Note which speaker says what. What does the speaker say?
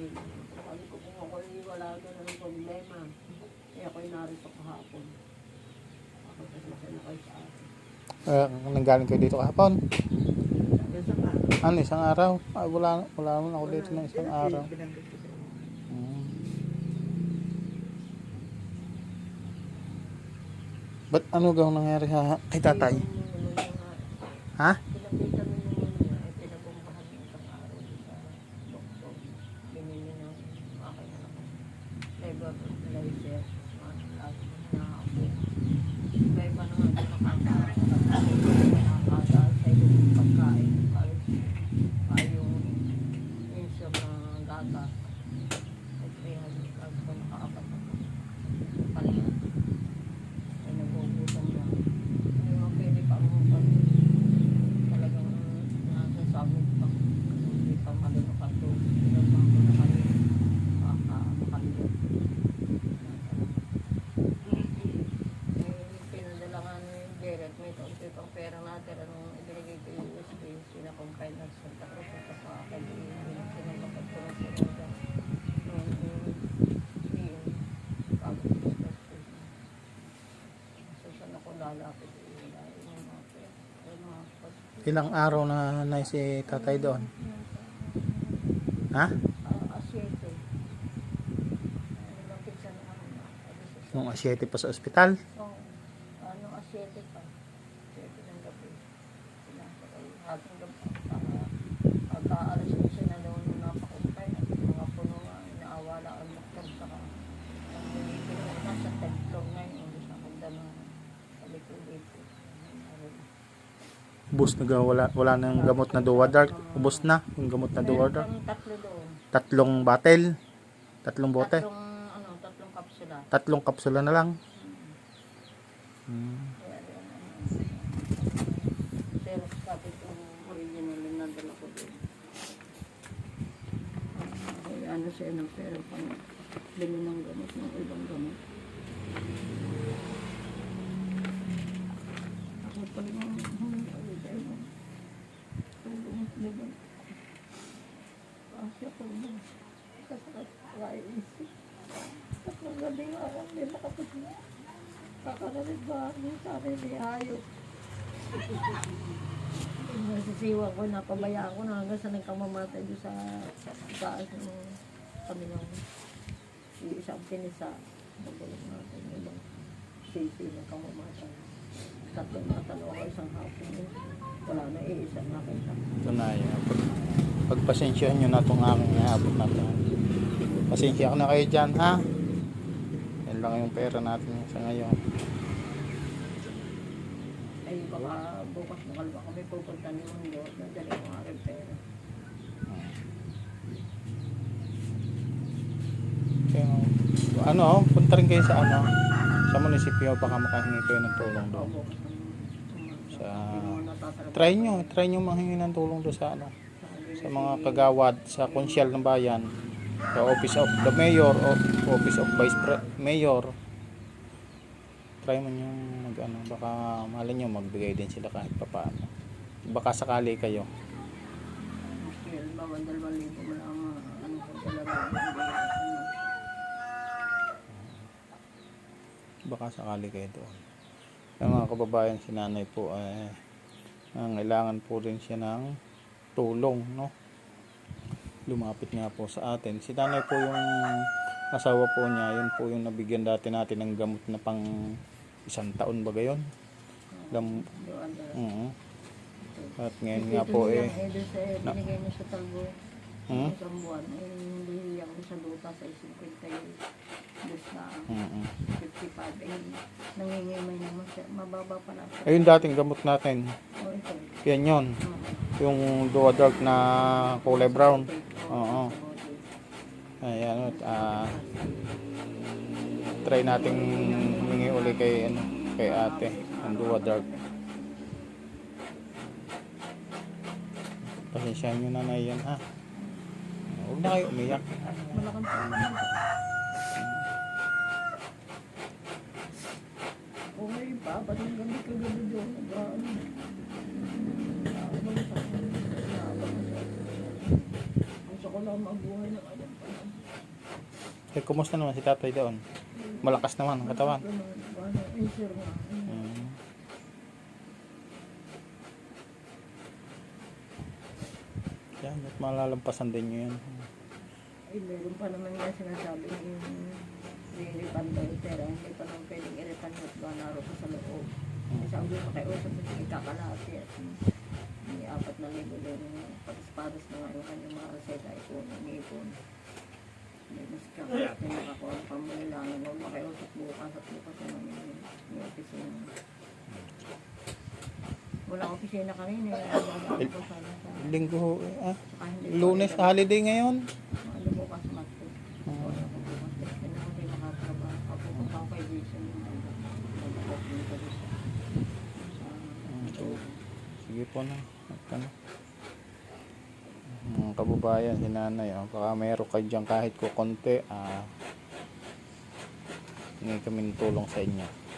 Speaker 1: namin. Sabi ko kung ako wala ganun ng problema. Eh ako'y narito kahapon. Ako pasensya na kayo sa akin.
Speaker 2: Uh, nanggaling kayo dito kahapon? Ano, isang araw? Ah, wala, wala naman ako dito ng isang araw. Hmm. Ba't ano gaw nangyari sa kay tatay? Ha?
Speaker 1: Pinapitan mo naman niya, ay pinabumbahan ng isang araw sa doktor. Binili ng aking anak. Nebulizer. Lagi na ako. Iba iba naman din nakakata sa yung pagkain. Ay, ay yung minsan na gata. Ay, kaya kasi ko makaapat ako. Palingan. Ay, nagugutom na. Hindi mo pwede pa mo talagang nasa sabog pa. Hindi pa malulukan to. Pinagpa ko na kami makakaligot. Eh, pinadala nga ni Kaunti pang pera natin. Anong ibinigay ko yung USB, sinakumpay na sa Santa Cruz at sa mga yun, bago ko mga pas-
Speaker 2: Ilang araw na na si tatay doon? Ha? Nung asyete pa sa ospital?
Speaker 1: Oo. Ano, asyete pa. Asyete ng gabi. Pinasa ko yung ating gabi. Para pagka-alas 11 na daw nung napakumpay at yung mga puno nga, inaawala ang doktor sa ang nilipin ko nasa 10th floor na yun. Hindi sa kanda na palikod-likod.
Speaker 2: Ubus na wala, wala nang gamot na duwa dark. Ubus na yung gamot na duwa
Speaker 1: Meron
Speaker 2: dark.
Speaker 1: tatlo doon.
Speaker 2: Tatlong batel. Tatlong bote.
Speaker 1: Tatlong, ano, tatlong kapsula.
Speaker 2: Tatlong kapsula na lang. Hmm.
Speaker 1: Ano, ano siya ng pera pang bili ng gamot, ng ibang gamot. Ako pa rin ang humingi tayo ng tulong, di ba? Ako isip. Tatlong gabi nga ako, hindi makapagod. Kakaranig ba ako sa akin ni Hayop? Nasisiwa ko, napabayaan ko na hanggang sa nagkamamatay doon sa taas ng kami ng isang pinisa. Magulang natin ibang sisi na kamamatay. Tatlong natalo ako isang hapon. eh. Wala na eh, isang nakita.
Speaker 2: Ito na yun. Pag, pagpasensyahan nyo na itong aking naabot natin. Pasensya ko na kayo dyan, ha? Yan lang yung pera natin sa ngayon.
Speaker 1: Ay baka bukas na kalma kami pupunta ni Mundo nadali ang aking pera.
Speaker 2: Kaya, ano, punta rin kayo sa ano, sa munisipyo, baka makahingi kayo ng tulong doon. Sa, try nyo, try nyo manghingi ng tulong doon sa ano, sa mga kagawad, sa konsyal ng bayan, sa office of the mayor, o office of vice mayor. Try mo yung mag ano, baka malay nyo magbigay din sila kahit papaano. Baka sakali kayo.
Speaker 1: Kaya ba, dalawang libo mo lang ang ano ko talaga.
Speaker 2: Baka sakali kayo doon. Yung mga kababayan, si nanay po ay nangailangan po rin siya ng tulong, no? Lumapit nga po sa atin. Si nanay po yung asawa po niya, yun po yung nabigyan dati natin ng gamot na pang isang taon ba gayon? Gam
Speaker 1: doon.
Speaker 2: Oo. At ngayon nga po eh,
Speaker 1: Eh,
Speaker 2: na-. Hmm?
Speaker 1: Eh, ako sa lupa sa 50 dos na
Speaker 2: mm
Speaker 1: 55. Eh, nangingimay naman siya. Mababa pa lang. siya.
Speaker 2: Ayun dating gamot natin.
Speaker 1: O, ito.
Speaker 2: Yan yon
Speaker 1: Oo.
Speaker 2: Yung dark na kulay brown. Oo. Ayan, ah, try nating hingi uli kay, ano, kay ate, ang Dua Dark. Pasensyahan nyo na na yan, ha? Huwag na kayo umiyak.
Speaker 1: Malakang tulong. Okay pa, ba't yung gabi ka gabi doon? Na. Ang ko lang mabuhay ng alam pa.
Speaker 2: Eh, kumusta naman si tatay doon? Malakas naman ang katawan.
Speaker 1: Eh, sir nga. eh.
Speaker 2: Mm. Yan, at malalampasan din nyo yan.
Speaker 1: Ay, meron pa naman nga sinasabi yung lilipan daw, pero hindi pa naman pwedeng iripan at ba naro pa sa loob. Kasi sabi ko makiusap mo sige kakalati at may apat na libo din patas-patas na nga yung kanyang mga reseta ipon, ang ipon. May mas kakalati nakakuha ng pamulilangan. Huwag makiusap bukas at bukas naman yung, yung opisina. Wala opisina kanina. eh. Ko.
Speaker 2: Linggo, ah,
Speaker 1: hindi ko
Speaker 2: lunes, holiday ngayon.
Speaker 1: Ano bukas mato? Wala ko bukas. Kasi na ako din nakatrabaho. Ako pupunta ako kay Jason. Nagbukas din ko dito. Sa-
Speaker 2: Na. At ano. Mga kababayan, si nanay, oh, baka meron kayo dyan kahit ko konti, ah, hindi kami tulong sa inyo.